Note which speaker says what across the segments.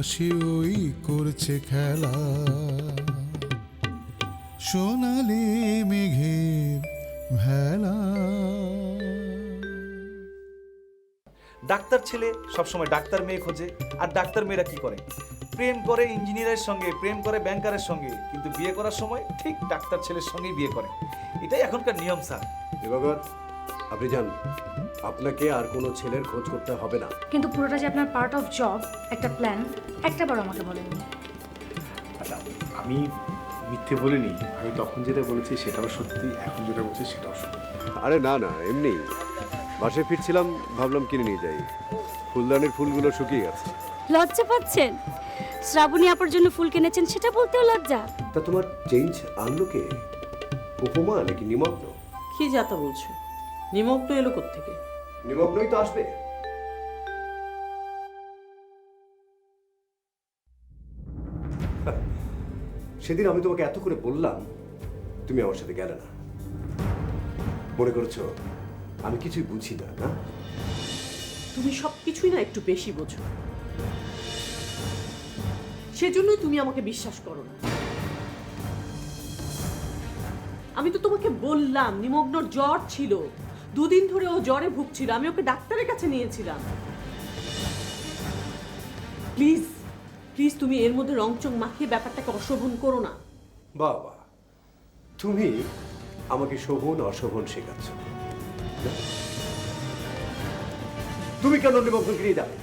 Speaker 1: আকাশে ওই করছে খেলা। সোনালি মেঘের ভেলা।
Speaker 2: ডাক্তার ছেলে সবসময় ডাক্তার মেয়ে খোঁজে আর ডাক্তার মেয়েরা কি করে? প্রেম করে ইঞ্জিনিয়ারের সঙ্গে প্রেম করে ব্যাংকারের সঙ্গে কিন্তু বিয়ে করার সময় ঠিক ডাক্তার ছেলের সঙ্গেই বিয়ে করে। এটাই এখনকার নিয়ম স্যার।
Speaker 3: দিবাকর আপনি যান। আপনাকে আর কোনো ছেলের খোঁজ করতে হবে না।
Speaker 4: কিন্তু পুরোটা যে আপনার পার্ট অফ জব একটা প্ল্যান একটা বার আমাকে বলেন
Speaker 5: আচ্ছা আমি মিথ্যে বলিনি। আমি তখন যেটা বলেছি সেটাও সত্যি এখন যেটা বলছি সেটাও সত্যি।
Speaker 3: আরে না না এমনি। বাসায় ফিরছিলাম ভাবলাম কিনে নিয়ে যাই। ফুলদানির ফুলগুলো শুকিয়ে গেছে।
Speaker 6: লজ্জা পাচ্ছেন? শ্রাবণী আপার জন্য ফুল কিনেছেন সেটা বলতেও লজ্জা।
Speaker 3: তা তোমার চেঞ্জ আনলো কে? উপমা নাকি নিমগ্ন?
Speaker 7: কি যাতা বলছো? নিমগ্ন এলো থেকে
Speaker 3: নিমগ্নই তো আসবে। সেদিন আমি তোমাকে এত করে বললাম তুমি আমার সাথে গেলে না। মনে করছ আমি কিছুই বুঝি না না?
Speaker 7: তুমি সব কিছুই না একটু বেশি বোঝো। সেজন্যই তুমি আমাকে বিশ্বাস করো না। আমি তো তোমাকে বললাম নিমগ্নর জ্বর ছিল। দুদিন ধরে ও জ্বরে ভুগছিল আমি ওকে ডাক্তারের কাছে নিয়েছিলাম। প্লিজ প্লিজ তুমি এর মধ্যে রংচং মাখিয়ে ব্যাপারটাকে অশোভন করো না।
Speaker 3: বাবা তুমি আমাকে শোভন অশোভন শেখাচ্ছ। তুমি কেন নিমগ্নকে নিয়ে যাবে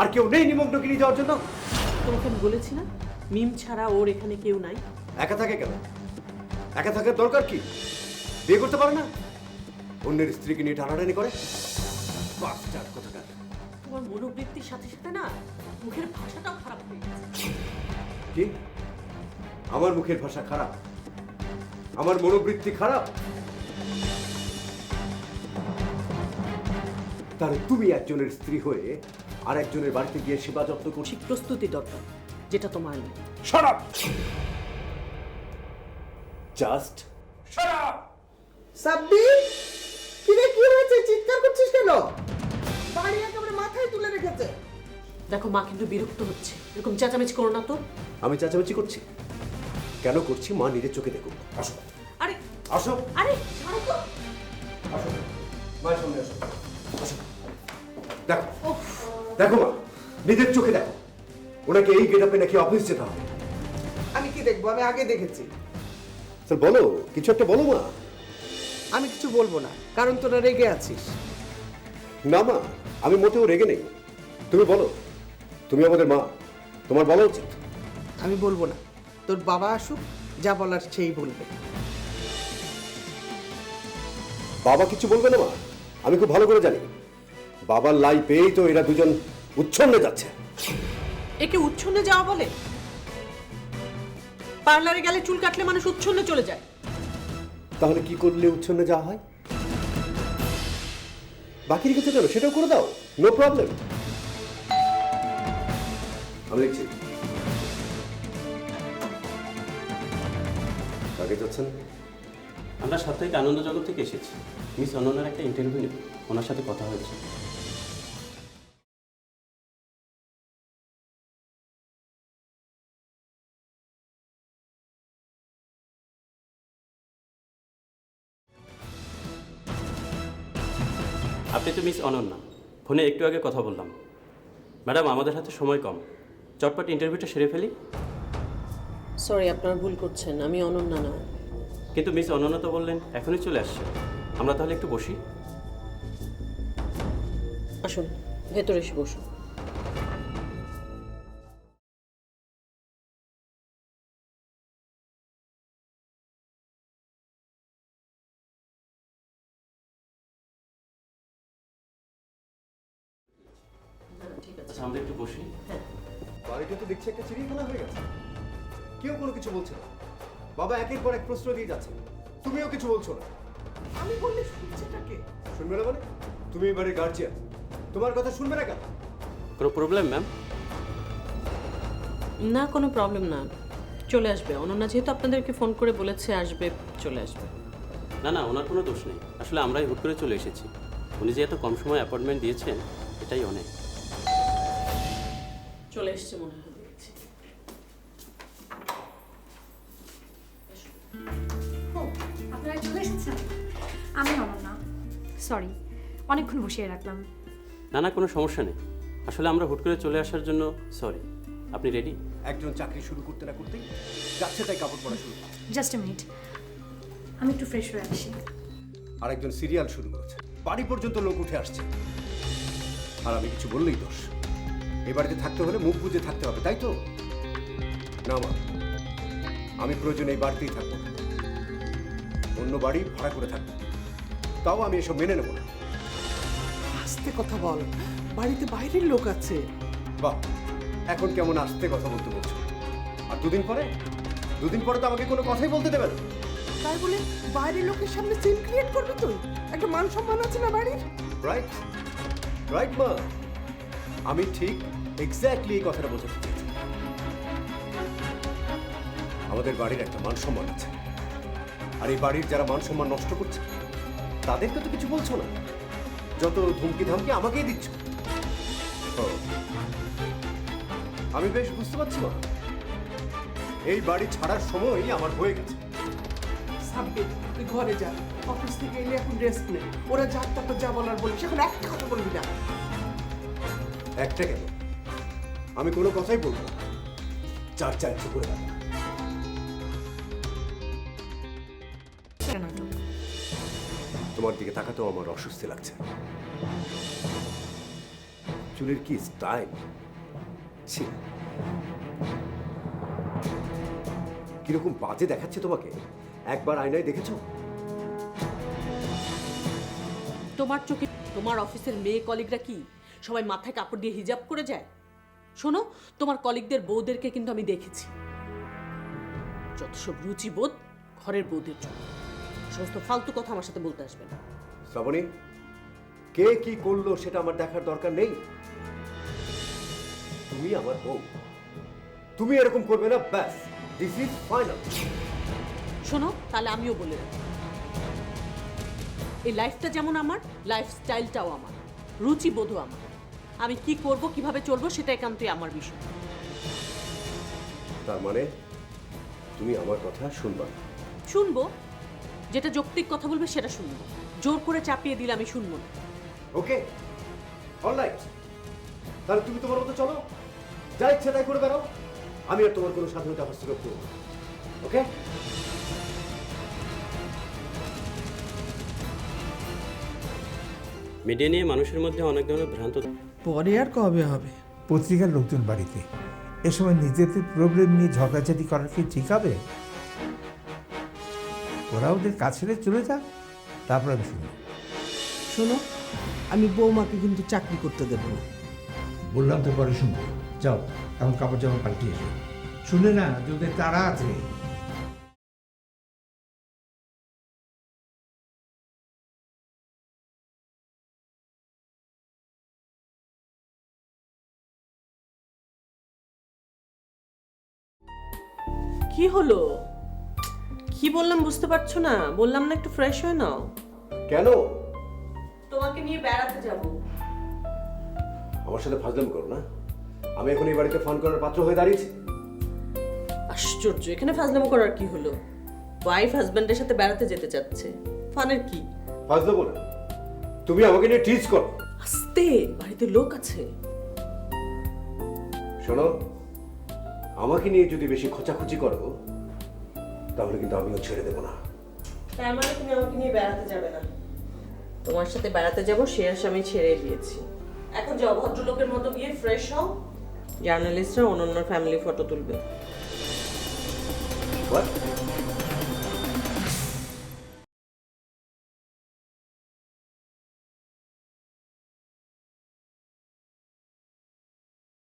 Speaker 3: আর কেউ নেই নিমগ্নকে নিয়ে যাওয়ার জন্য?
Speaker 7: তোমাকে আমি বলেছি না মিম ছাড়া ওর এখানে কেউ নাই।
Speaker 3: একা থাকে কেন? একা থাকার দরকার কি? বিয়ে করতে পারে না? অন্যের স্ত্রীকে নিয়ে টানাটানি করে? বাস্টার কোথাকার
Speaker 7: তোমার মনোবৃত্তির সাথে সাথে না মুখের ভাষাটাও খারাপ হয়ে গেছে।
Speaker 3: কি? আমার মুখের ভাষা খারাপ? আমার মনোবৃত্তি খারাপ? তাহলে তুমি একজনের স্ত্রী হয়ে আর একজনের বাড়িতে গিয়ে সেবা যত্ন করছি
Speaker 7: প্রস্তুতি দরকার যেটা তোমার নেই।
Speaker 3: শরাব জাস্ট
Speaker 8: সাব্বির! কিরে কি হয়েছে? চিৎকার করছিস কেন? বাড়ি একেবারে মাথায় তুলে রেখেছে।
Speaker 7: দেখো মা কিন্তু বিরক্ত হচ্ছে। এরকম চেঁচামেচি করো না তো।
Speaker 3: আমি চেঁচামেচি করছি। কেন করছি মা নিজের চোখে দেখুন আসো।
Speaker 7: আরে
Speaker 3: আসো।
Speaker 7: আরে ছাড়ো তো।
Speaker 3: আসো। মায়ের সামনে আসো। আসো। দেখো। দেখো মা নিজের চোখে দেখো। ওনাকে এই গেটাপে নাকি অফিস যেতে হবে।
Speaker 8: আমি কি দেখব? আমি আগে দেখেছি।
Speaker 3: স্যার বলো কিছু একটা বলো মা।
Speaker 8: আমি কিছু বলব না কারণ তোরা রেগে আছিস।
Speaker 3: না মা আমি মোটেও রেগে নেই। তুমি বলো তুমি আমাদের মা তোমার বলা উচিত।
Speaker 8: আমি বলব না তোর বাবা আসুক যা বলার সেই বলবে।
Speaker 3: বাবা কিছু বলবে না মা আমি খুব ভালো করে জানি। বাবার লাই পেয়েই তো এরা দুজন উচ্ছন্নে যাচ্ছে।
Speaker 7: একে উচ্ছন্নে যাওয়া বলে? পার্লারে গেলে চুল কাটলে মানুষ উচ্ছন্নে চলে যায়।
Speaker 3: তাহলে কি করলে উচ্ছন্নে যাওয়া হয়? বাকি রেখেছে কেন সেটাও করে দাও নো প্রবলেম আমি লিখছি। আগে যাচ্ছেন?
Speaker 9: আমরা সাপ্তাহিক আনন্দ জগৎ থেকে এসেছি। মিস অনন্যার একটা ইন্টারভিউ নেব, ওনার সাথে কথা হয়েছে। আপনি তো মিস অনন্যা। ফোনে একটু আগে কথা বললাম। ম্যাডাম আমাদের হাতে সময় কম। চটপট ইন্টারভিউটা সেরে ফেলি।
Speaker 7: সরি আপনারা ভুল করছেন। আমি অনন্যা না।
Speaker 9: কিন্তু মিস অনন্যা তো বললেন এখনই চলে আসছে। আমরা তাহলে একটু বসি।
Speaker 7: আসুন ভেতরে এসে বসুন।
Speaker 9: একটু বসি।
Speaker 3: বাড়িটা তো দেখছি একটা চিড়িয়াখানা হয়ে গেছে। কেউ কোনো কিছু বলছে না। বাবা একের পর এক প্রশ্ন দিয়ে যাচ্ছে। তুমিও কিছু বলছো না।
Speaker 8: আমি বললে শুনছেটাকে
Speaker 3: শুনবে না মানে? তুমি এবারে গার্জিয়ান তোমার কথা শুনবে না কেন?
Speaker 9: কোনো প্রবলেম ম্যাম
Speaker 7: না কোনো প্রবলেম না। চলে আসবে। অনন্যা যেহেতু আপনাদেরকে ফোন করে বলেছে আসবে চলে আসবে।
Speaker 9: না না ওনার কোনো দোষ নেই। আসলে আমরাই হুট করে চলে এসেছি। উনি যে এত কম সময় অ্যাপয়েন্টমেন্ট দিয়েছেন এটাই অনেক।
Speaker 7: চলে এসছে মনে হয় দেখছি।
Speaker 4: ও আপনারা চলে এসেছেন? আমি অনন্যা সরি অনেকক্ষণ বসিয়ে রাখলাম।
Speaker 9: না না কোনো সমস্যা নেই। আসলে আমরা হুট করে চলে আসার জন্য সরি আপনি রেডি
Speaker 3: একজন চাকরি শুরু করতে না করতেই যাচ্ছে তাই কাপড় পরা শুরু।
Speaker 4: জাস্ট এ মিনিট আমি একটু ফ্রেশ হয়ে আসি।
Speaker 3: আর একজন সিরিয়াল শুরু করেছে। বাড়ি পর্যন্ত লোক উঠে আসছে। আর আমি কিছু বললেই দোষ। এই বাড়িতে থাকতে হলে মুখ বুঝে থাকতে হবে তাই তো? না মা আমি প্রয়োজন এই বাড়িতেই থাকব। অন্য বাড়ি ভাড়া করে থাকব। তাও আমি এসব মেনে নেব না।
Speaker 8: আস্তে কথা বল বাড়িতে বাইরের লোক আছে।
Speaker 3: বাহ এখন কেমন আসতে কথা বলতে বলছো। আর দুদিন পরে? দুদিন পরে তো আমাকে কোনো কথাই বলতে দেবে না।
Speaker 8: তাই বলে বাইরের লোকের সামনে সিন ক্রিয়েট করবি তুই? একটা মান সম্মান আছে না বাড়ির?
Speaker 3: রাইট রাইট মা। আমি ঠিক এক্স্যাক্টলি এই কথাটা বোঝাতে চেয়েছি আমাদের বাড়ির একটা মান সম্মান আছে। আর এই বাড়ির যারা মান সম্মান নষ্ট করছে তাদেরকে তো কিছু বলছো না। যত ধমকি ধামকি আমাকেই দিচ্ছ। আমি বেশ বুঝতে পারছি মা এই বাড়ি ছাড়ার সময়ই আমার হয়ে গেছে।
Speaker 8: সাব্বির তুই ঘরে যা। অফিস থেকে এলে এখন রেস্ট নে। ওরা যা তারপর যা বলার বলিস। এখন একটা কথা বলবি না।
Speaker 3: একটা কেন? আমি কোনো কথাই বলব না। চার চার ইচ্ছে করে রাখব
Speaker 4: নাটক
Speaker 3: তোমার দিকে তাকাতেও আমার অস্বস্তি লাগছে। চুলের কি স্টাইল ছি। কীরকম বাজে দেখাচ্ছে তোমাকে? একবার আয়নায় দেখেছ?
Speaker 7: তোমার চোখে তোমার অফিসের মেয়ে কলিগরা কি? সবাই মাথায় কাপড় দিয়ে হিজাব করে যায়? শোনো তোমার কলিগদের বউদেরকে কিন্তু আমি দেখেছি। যত সব রুচিবোধ ঘরের বউদের জন্য। সমস্ত ফালতু কথা আমার সাথে বলতে আসবে না।
Speaker 3: শ্রাবণী কে কি করল সেটা আমার দেখার দরকার নেই। তুমি আমার বউ। তুমি এরকম করবে না ব্যাস দিস ইজ ফাইনাল
Speaker 7: শোনো তাহলে আমিও বলে রাখি। এই লাইফটা যেমন আমার লাইফস্টাইলটাও আমার। রুচিবোধও আমার। আমি কি করব কীভাবে চলবো সেটা একান্তই আমার বিষয়।
Speaker 3: তার মানে তুমি আমার কথা শুনবা না।
Speaker 7: শুনব। যেটা যৌক্তিক কথা বলবে সেটা শুনব। জোর করে চাপিয়ে দিলে আমি শুনব না।
Speaker 3: ওকে অলরাইট তাহলে তুমি তোমার মতো চলো। যা ইচ্ছা তাই করে বেড়াও। আমি আর তোমার কোনো স্বাধীনতা হস্তক্ষেপ করব ওকে?
Speaker 9: মিডিয়া নিয়ে মানুষের মধ্যে অনেক ধরনের ভ্রান্ত
Speaker 8: পরে আর কবে হবে?
Speaker 10: পত্রিকার লোকজন বাড়িতে। এ সময় নিজেদের প্রবলেম নিয়ে ঝগড়াঝাটি করার কি ঠিক হবে? ওরা ওদের কাছে চলে যাক তারপর আমি শুনি
Speaker 8: শোনো আমি বৌমাকে কিন্তু চাকরি করতে দেবো না।
Speaker 10: বললাম তো পরে শুনব। যাও এখন কাপড় জামা পাল্টিয়ে এসো। শুনে না যদি তারা আছে।
Speaker 7: কি হলো? কি বললাম বুঝতে পারছ না? বললাম না একটু ফ্রেশ হয়ে নাও।
Speaker 3: কেন?
Speaker 7: তোমাকে নিয়ে বেড়াতে যাব।
Speaker 3: আমার সাথে ফাজলাম করো না। আমি এখন এই বাড়িতে ফান করার পাত্র হয়ে দাঁড়িয়েছি।
Speaker 7: আশ্চর্য এখানে ফাজলামো করার কি হলো? ওয়াইফ হাজবেন্ডের সাথে বেড়াতে যেতে চাচ্ছে। ফানের কি?
Speaker 3: ফাজলাম না। তুমি আমাকে নিয়ে টিচ করো।
Speaker 7: আস্তে বাড়িতে লোক আছে।
Speaker 3: শোনো আমাকে নিয়ে যদি বেশি খোঁচাখুচি করো তাহলে কিন্তু আমিও ছেড়ে দেবো না।
Speaker 7: তার মানে তুমি আমাকে নিয়ে বেড়াতে যাবে না। তোমার সাথে বেড়াতে যাব সে আশা আমি ছেড়ে দিয়েছি। এখন যাও ভদ্রলোকের মতো গিয়ে ফ্রেশ হও। জার্নালিস্টরা অন্য ফ্যামিলি ফটো তুলবে।
Speaker 3: What?